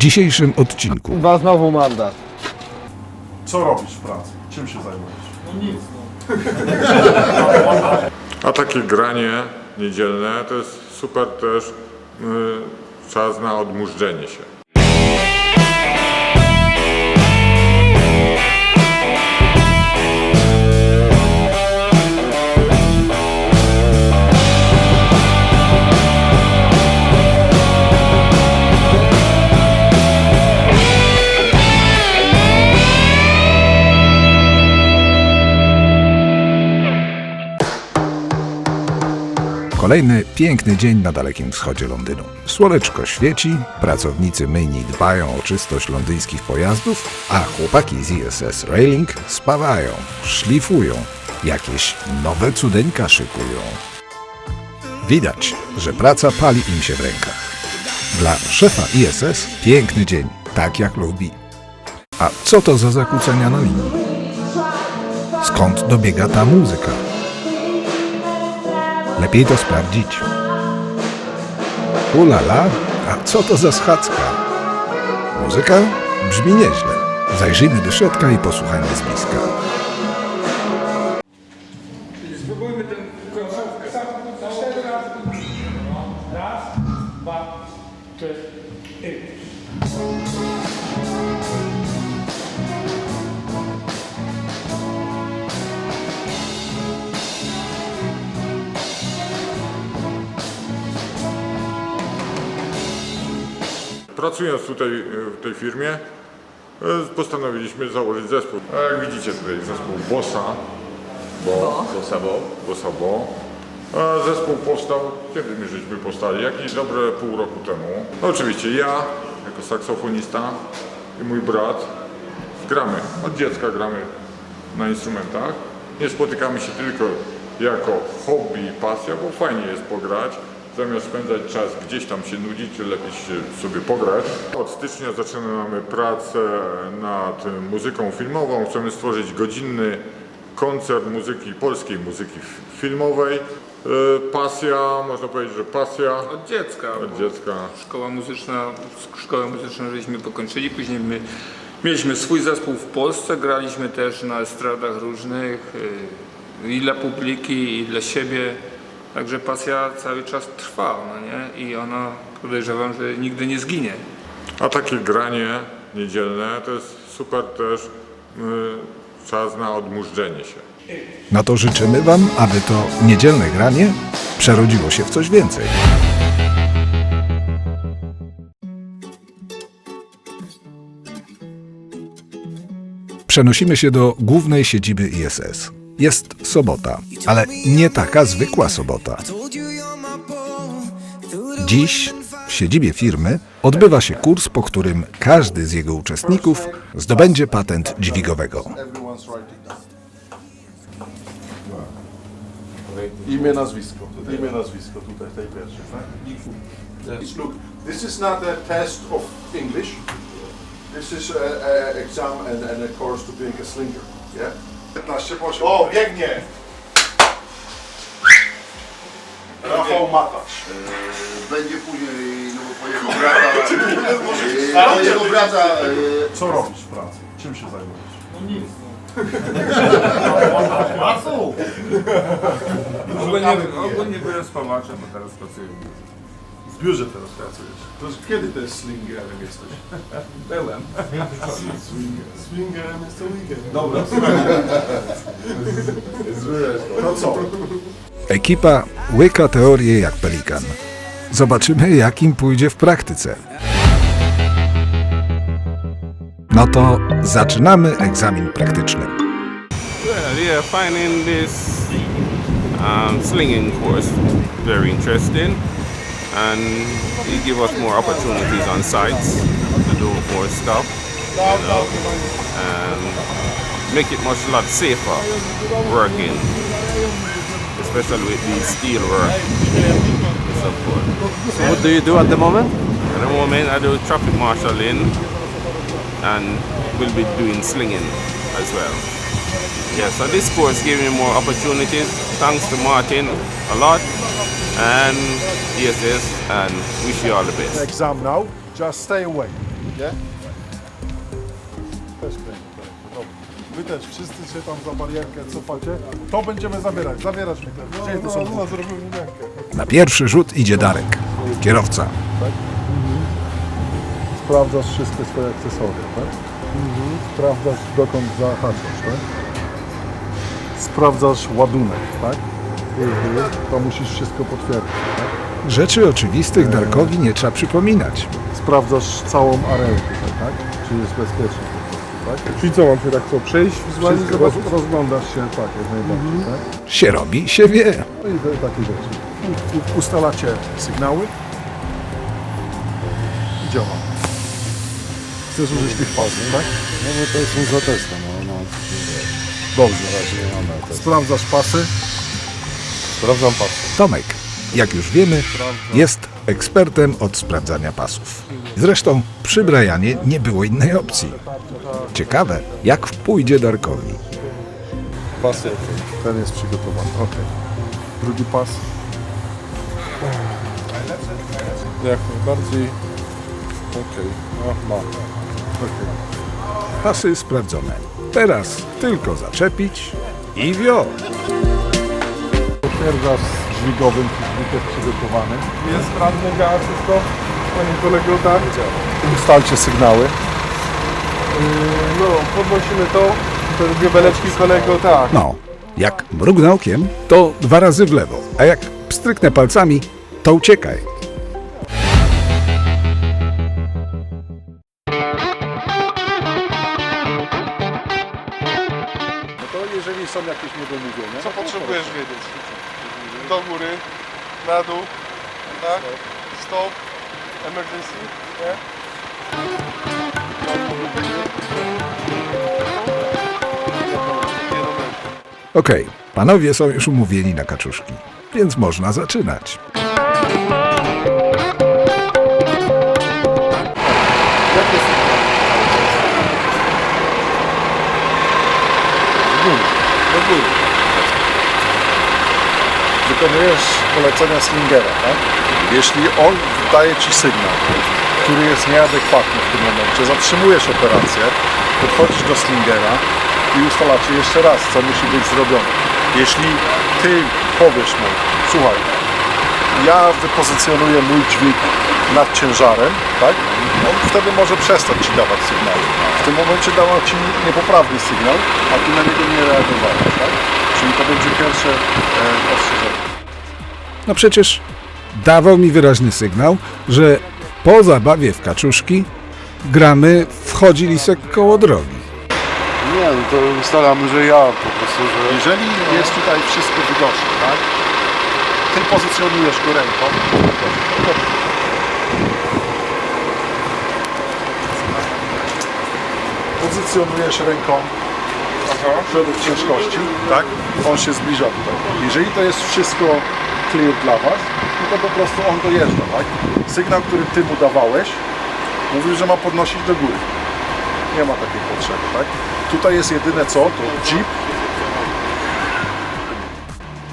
dzisiejszym odcinku. Chyba znowu mandat. Co robisz w pracy? Czym się zajmujesz? A takie granie niedzielne to jest super też y, czas na odmurzdzenie się. Kolejny piękny dzień na dalekim wschodzie Londynu. Słoneczko świeci, pracownicy myjni dbają o czystość londyńskich pojazdów, a chłopaki z ISS Railing spawają, szlifują, jakieś nowe cudeńka szykują. Widać, że praca pali im się w rękach. Dla szefa ISS piękny dzień, tak jak lubi. A co to za zakłócenia na linii? Skąd dobiega ta muzyka? Lepiej to sprawdzić. Ulala, a co to za schadzka? Muzyka brzmi nieźle. Zajrzyjmy do środka i posłuchajmy z bliska. Spróbujmy tę końcówkę. Cztery razy. Raz, dwa, trzy, Pracując tutaj y, w tej firmie y, postanowiliśmy założyć zespół. A jak widzicie tutaj zespół Bossa, bo, Bossa Bo, Bossa Bo. A zespół powstał, kiedy my żeśmy powstali? Jakieś dobre pół roku temu. No oczywiście ja, jako saksofonista i mój brat gramy. Od dziecka gramy na instrumentach. Nie spotykamy się tylko jako hobby i pasja, bo fajnie jest pograć. Zamiast spędzać czas gdzieś tam się nudzić, czy lepiej się sobie pograć. Od stycznia zaczynamy pracę nad muzyką filmową. Chcemy stworzyć godzinny koncert muzyki, polskiej muzyki filmowej. E, Pasja, można powiedzieć, że pasja Od dziecka. od dziecka. Szkoła muzyczna, szkołę muzyczną żeśmy pokończyli, później my mieliśmy swój zespół w Polsce, graliśmy też na estradach różnych y, i dla publiki, i dla siebie. Także pasja cały czas trwa, no nie? I ona podejrzewam, że nigdy nie zginie. A takie granie niedzielne to jest super też y, czas na odmurzdzenie się. No to życzymy Wam, aby to niedzielne granie przerodziło się w coś więcej. Przenosimy się do głównej siedziby ISS. Jest sobota, ale nie taka zwykła sobota. Dziś w siedzibie firmy odbywa się kurs, po którym każdy z jego uczestników zdobędzie patent dźwigowego. Imię, nazwisko. Imię, nazwisko tutaj, tej pierwszej, tak? Look, this is not a test of English. This is a, a exam and, and a course to being a slinger, yeah? 15 poziom. O, biegnie! Rafał Matacz. Będzie później no, bo po jego brata. Po jego brata. e, Co robisz w pracy? Czym się zajmujesz? Ogólnie, ogólnie byłem spawaczem, a teraz pracuję w biurze. W biurze teraz pracujesz. To jest, kiedy to jest slingerem jesteś? Byłem. Swingerem jest to weekend. Dobra, To co? Ekipa łyka teorię jak pelikan. Zobaczymy, jak im pójdzie w praktyce. No to zaczynamy egzamin praktyczny. Well, yeah, finding this um, slinging course very interesting, and it give us more opportunities on sites to do more stuff, you know, and make it much lot safer working, especially with the steel work and so forth. So what do you do at the moment? At the moment, I do traffic marshalling, and we'll be doing slinging as well. Yeah, so this course gave me more opportunities. Thanks to Martin a lot and ESS and wish you all the best. Exam now. Just stay away. Nie? Też kręci, tak. Dobra. Wy też, wszyscy się tam za barierkę cofacie. To będziemy zabierać, zabierasz mi też. Gdzie to są? No, zrobimy miarkę. Na pierwszy rzut idzie Darek, kierowca. Sprawdzasz wszystkie swoje akcesoria, tak? Sprawdzasz dokąd zahaczasz, tak? Sprawdzasz ładunek, tak? To musisz wszystko potwierdzić, tak? Rzeczy oczywistych Darkowi nie trzeba przypominać. Sprawdzasz całą areę tutaj, tak? Czy jest bezpiecznie po prostu, tak? Czyli co, mam się tak co, przejść? Wszystko, roz, rozglądasz się, tak, jak najbardziej, tak? Się robi, się wie. No i te, takie rzeczy. U, u, ustalacie sygnały i działa. Chcesz użyć tych pasów, tak? No bo to jest za testem, no, no. Dobrze. Nie mamy też. Sprawdzasz pasy. Sprawdzam pasy. Tomek, jak już wiemy, jest ekspertem od sprawdzania pasów. Zresztą przy Brianie nie było innej opcji. Ciekawe, jak pójdzie Darkowi. Pasy. Ten jest przygotowany, ok. Drugi pas. Jak najbardziej. Okej. No, ma. Pasy sprawdzone. Teraz tylko zaczepić i wio. Potwierdzasz z dźwigowym, czy dźwig jest przygotowany. Jest radny działa wszystko? Panie kolego, tak? Ustalcie sygnały. No, podnosimy to. Te dwie beleczki kolego, tak. No, jak mrugnę okiem, to dwa razy w lewo, a jak pstryknę palcami, to uciekaj. Do góry, na dół, tak? Stop, emergency, nie? Okej, panowie są już umówieni na kaczuszki, więc można zaczynać. Wykonujesz polecenia Slingera, tak? Jeśli on daje Ci sygnał, który jest nieadekwatny w tym momencie, zatrzymujesz operację, podchodzisz do Slingera i ustalacie jeszcze raz, co musi być zrobione. Jeśli Ty powiesz mu, słuchaj, ja wypozycjonuję mój dźwig nad ciężarem, tak? On wtedy może przestać Ci dawać sygnały. W tym momencie dała Ci niepoprawny sygnał, a Ty na niego nie reagowałeś, tak? Czyli to będzie pierwsze e, ostrzeżenie. No przecież dawał mi wyraźny sygnał, że po zabawie w kaczuszki gramy wchodzi lisek koło drogi. Nie, no to ustalamy, że ja po prostu, że... Jeżeli jest tutaj wszystko widoczne, tak? Ty pozycjonujesz go ręką. Pozycjonujesz ręką według ciężkości, tak? On się zbliża tutaj. Jeżeli to jest wszystko clear dla Was, no to po prostu on dojeżdża, tak? Sygnał, który Ty mu dawałeś, mówił, że ma podnosić do góry. Nie ma takiej potrzeby, tak? Tutaj jest jedyne co, to jeep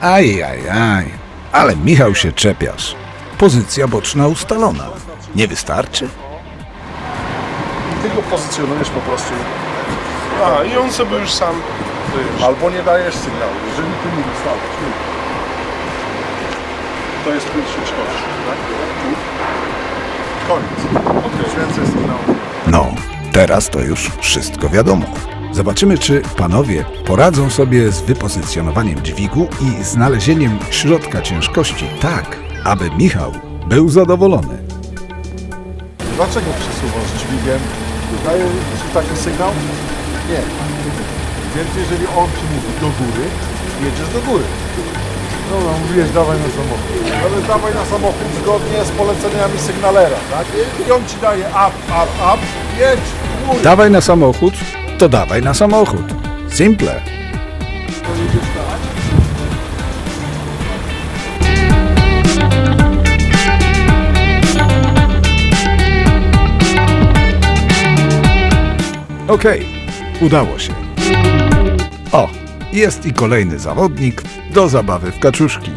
Aj, aj, aj. Ale Michał się czepiasz. Pozycja boczna ustalona. Nie wystarczy? Ty go pozycjonujesz po prostu, A, i on sobie już sam dojeżdża. albo nie dajesz sygnału. Jeżeli ty nie. To jest pierwszy szkoda, tak? Koniec. Już więcej sygnału. No, teraz to już wszystko wiadomo. Zobaczymy, czy panowie poradzą sobie z wypozycjonowaniem dźwigu i znalezieniem środka ciężkości tak, aby Michał był zadowolony. Dlaczego przesuwasz dźwigiem? Daje ci taki sygnał? Nie. Więc jeżeli on ci mówi do góry, jedziesz do góry. Dobra, mówiłeś dawaj na samochód. Ale dawaj na samochód zgodnie z poleceniami sygnalera, tak? I on ci daje up, up, up, jedź w górę. Dawaj na samochód, to dawaj na samochód. Simple. Okej, udało się. O, jest i kolejny zawodnik do zabawy w kaczuszki.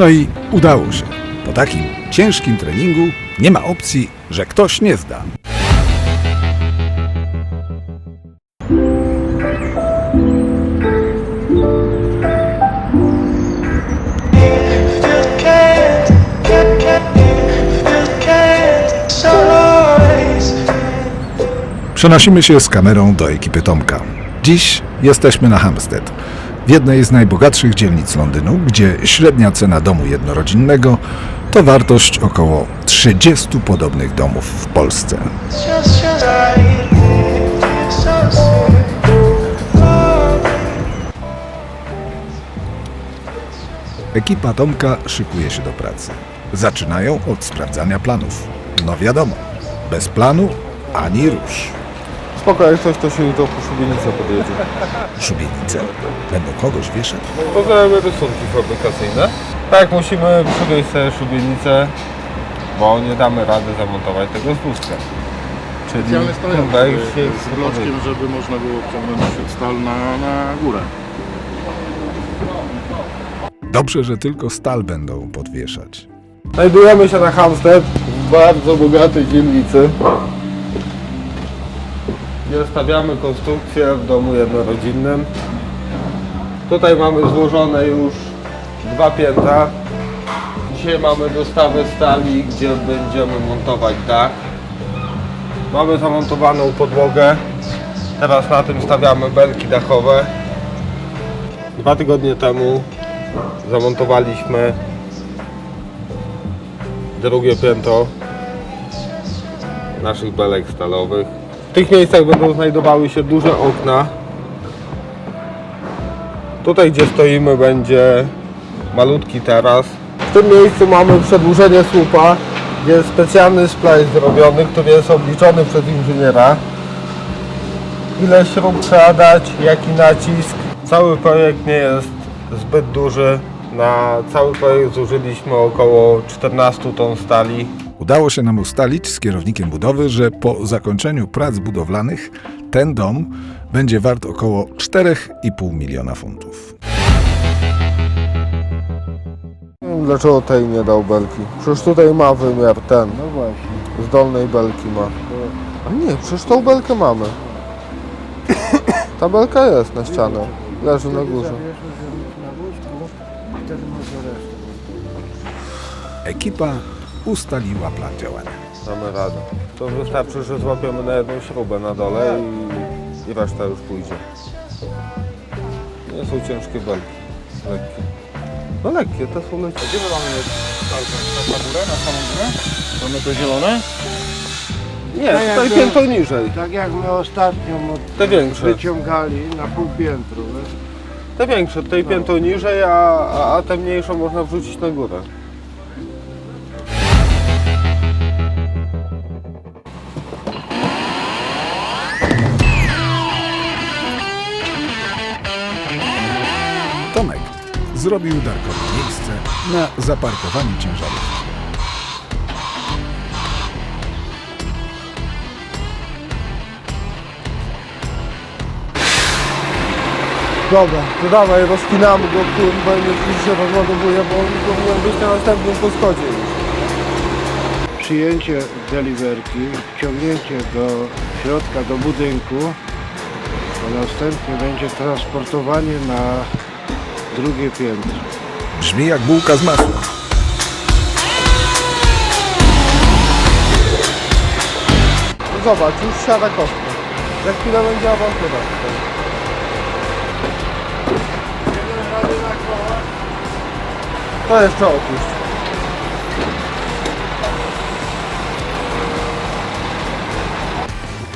No i udało się. Po takim ciężkim treningu nie ma opcji, że ktoś nie zda. Przenosimy się z kamerą do ekipy Tomka. Dziś jesteśmy na Hampstead, w jednej z najbogatszych dzielnic Londynu, gdzie średnia cena domu jednorodzinnego to wartość około 30 podobnych domów w Polsce. Ekipa Tomka szykuje się do pracy. Zaczynają od sprawdzania planów. No wiadomo, bez planu ani rusz. Spoko, jak coś, to się jutro po szubienicę podjedzie. Szubienice będą kogoś wieszać. Pozdrawiamy rysunki fabrykacyjne. Tak, musimy przywieźć sobie szubienicę, bo nie damy rady zamontować tego z wózka. Czyli wejść się z bloczkiem, żeby można było wciągnąć stal na, na górę. Dobrze, że tylko stal będą podwieszać. Znajdujemy się na Hampstead, w bardzo bogatej dzielnicy. Stawiamy konstrukcję w domu jednorodzinnym. Tutaj mamy złożone już dwa piętra. Dzisiaj mamy dostawę stali, gdzie będziemy montować dach. Mamy zamontowaną podłogę. Teraz na tym stawiamy belki dachowe. Dwa tygodnie temu zamontowaliśmy drugie piętro naszych belek stalowych. W tych miejscach będą znajdowały się duże okna. Tutaj gdzie stoimy będzie malutki taras. W tym miejscu mamy przedłużenie słupa, jest specjalny splice zrobiony, który jest obliczony przez inżyniera. Ile śrub trzeba dać, jaki nacisk. Cały projekt nie jest zbyt duży. Na cały projekt zużyliśmy około 14 ton stali. Udało się nam ustalić z kierownikiem budowy, że po zakończeniu prac budowlanych ten dom będzie wart około 4,5 miliona funtów. Dlaczego tej nie dał belki? Przecież tutaj ma wymiar ten. No właśnie. Z dolnej belki ma. A nie, przecież tą belkę mamy. Ta belka jest na ścianę. Leży na górze. Ekipa ustaliła plan działania. Damy radę. To wystarczy, że złapiemy na jedną śrubę na dole i, i reszta już pójdzie. Nie są ciężkie belki. Lekkie. No lekkie, te są lekkie. Gdzie my mamy na górę, na samą górę? Mamy to zielone? Nie, tutaj piętro niżej. Tak jak my ostatnio Te większe. wyciągali na pół piętru. Te większe, tutaj piętro niżej, a, a, a te mniejsze można wrzucić na górę. Zrobił Darkowi miejsce na zaparkowanie ciężarówki. Dobra, to dawaj, rozpinamy go, bo nie się rozładowuje, bo on powinien być na następnym poschodzie już. Przyjęcie deliverki, wciągnięcie do środka, do budynku, a następnie będzie transportowanie na drugie piętro. Brzmi jak bułka z masłem. Zobacz, już siada kostka. Za chwilę będzie awantura. To jeszcze opuść.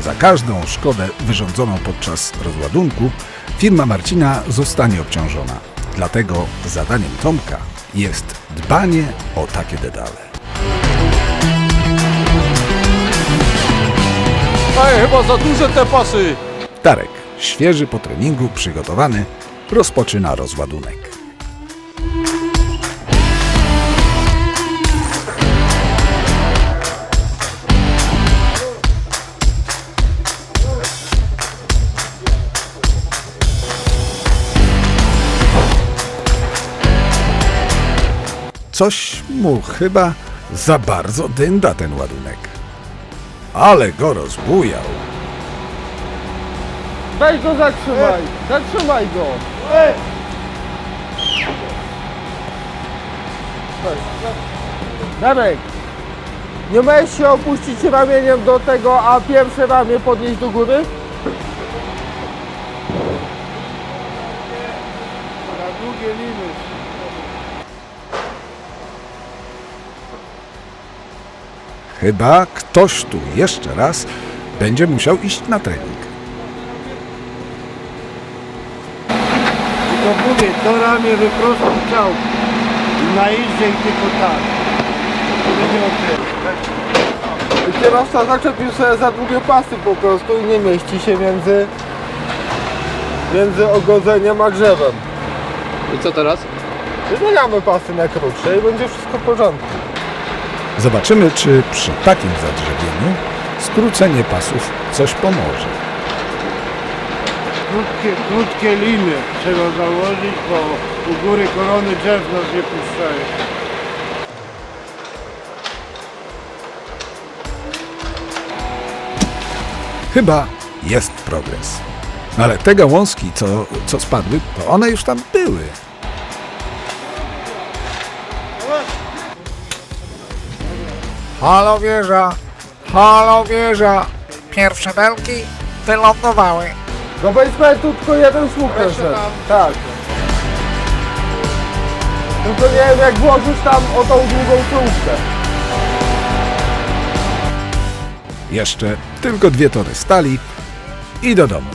Za każdą szkodę wyrządzoną podczas rozładunku firma Marcina zostanie obciążona. Dlatego zadaniem Tomka jest dbanie o takie detale. Ej, chyba za duże te pasy! Darek, świeży po treningu, przygotowany, rozpoczyna rozładunek. Coś mu chyba za bardzo dynda ten ładunek. Ale go rozbujał. Weź go zatrzymaj! Zatrzymaj go! Darek! Nie możesz się opuścić ramieniem do tego, a pierwsze ramię podnieść do góry? Na długie liny. Chyba ktoś tu jeszcze raz będzie musiał iść na trening. Tylko mówię, to ramię wyprostuj ciał. I najeździe i tylko tak. To będzie okej. Kierowca zaczepił sobie za długie pasy po prostu i nie mieści się między, między ogodzeniem a drzewem. I co teraz? Zmieniamy pasy na krótsze i będzie wszystko w porządku. Zobaczymy, czy przy takim zadrzewieniu skrócenie pasów coś pomoże. Krótkie, krótkie liny trzeba założyć, bo u góry korony drzew nas nie puszczają. Chyba jest progres. No Ale te gałązki, co, co spadły, to one już tam były. Halo wieża, halo wieża. Pierwsze belki wylądowały. Do basementu tylko jeden słup szedł. Tak. Tylko nie wiem jak włożysz tam o tą długą czołówkę. Jeszcze tylko dwie tory stali i do domu.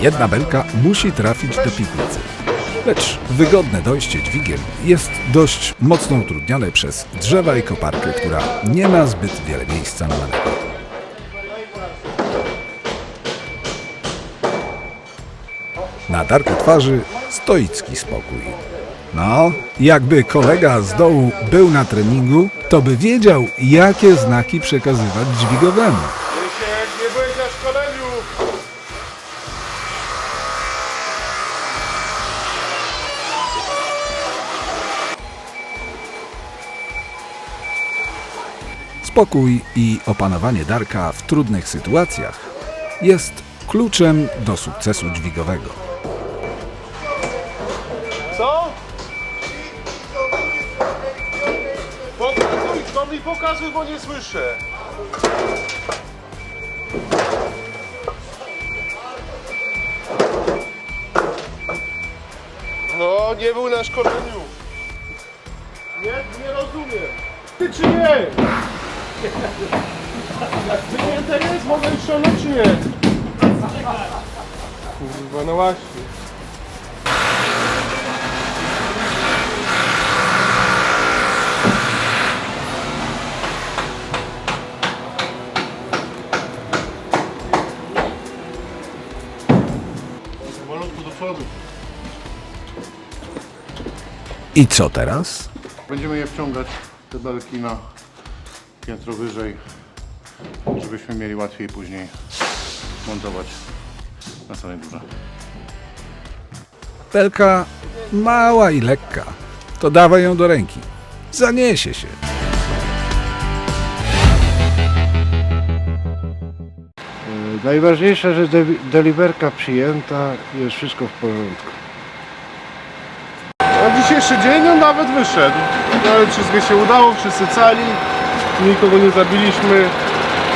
Jedna belka musi trafić do piwnicy. Lecz wygodne dojście dźwigiem jest dość mocno utrudniane przez drzewa i koparkę, która nie ma zbyt wiele miejsca na manewr. Na darku twarzy stoicki spokój. No, jakby kolega z dołu był na treningu, to by wiedział, jakie znaki przekazywać dźwigowemu. Spokój i opanowanie Darka w trudnych sytuacjach jest kluczem do sukcesu dźwigowego. Co? Pokazuj, to mi pokazuj, bo nie słyszę. No, nie był na szkoleniu. Nie, nie rozumiem. Ty czy nie? Wyjęte jest, mogę ściągnąć czy nie? Kurwa, no właśnie. Do przodu. I co teraz? Będziemy je wciągać, te belki na piętro wyżej, żebyśmy mieli łatwiej później montować na samej górze. Belka mała i lekka. To dawaj ją do ręki. Zaniesie się. E, Najważniejsze, że de- deliverka przyjęta i jest wszystko w porządku. Na dzisiejszy dzień on nawet wyszedł. Nawet wszystko się udało, wszyscy cali, nikogo nie zabiliśmy.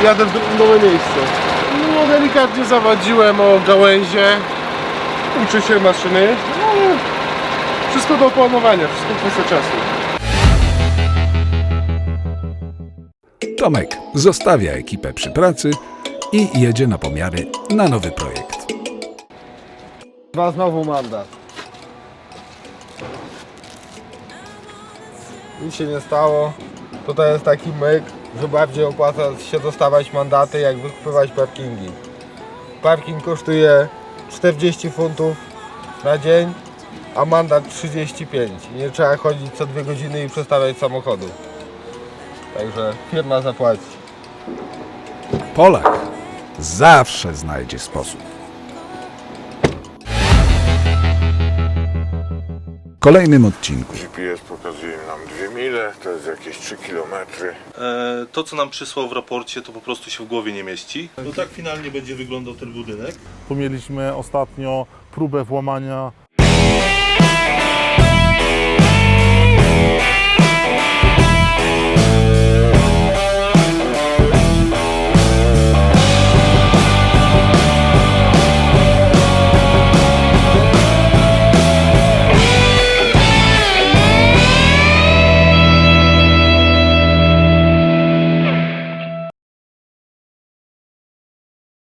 Jadę w nowe miejsce. No delikatnie zawadziłem o gałęzie, uczy się maszyny, no, wszystko do opanowania, wszystko kwestia czasu. Tomek zostawia ekipę przy pracy i jedzie na pomiary na nowy projekt. Dwa znowu mandat. Nic się nie stało. Tutaj jest taki myk, że bardziej opłaca się dostawać mandaty, jak wykupywać parkingi. Parking kosztuje 40 funtów na dzień, a mandat 35. I nie trzeba chodzić co dwie godziny i przestawiać samochodu. Także firma zapłaci. Polak zawsze znajdzie sposób. Kolejnym odcinku GPS pokazuje nam 2 mile, to jest jakieś 3 kilometry. E, to, co nam przysłał w raporcie, to po prostu się w głowie nie mieści. No tak finalnie będzie wyglądał ten budynek. Tu mieliśmy ostatnio próbę włamania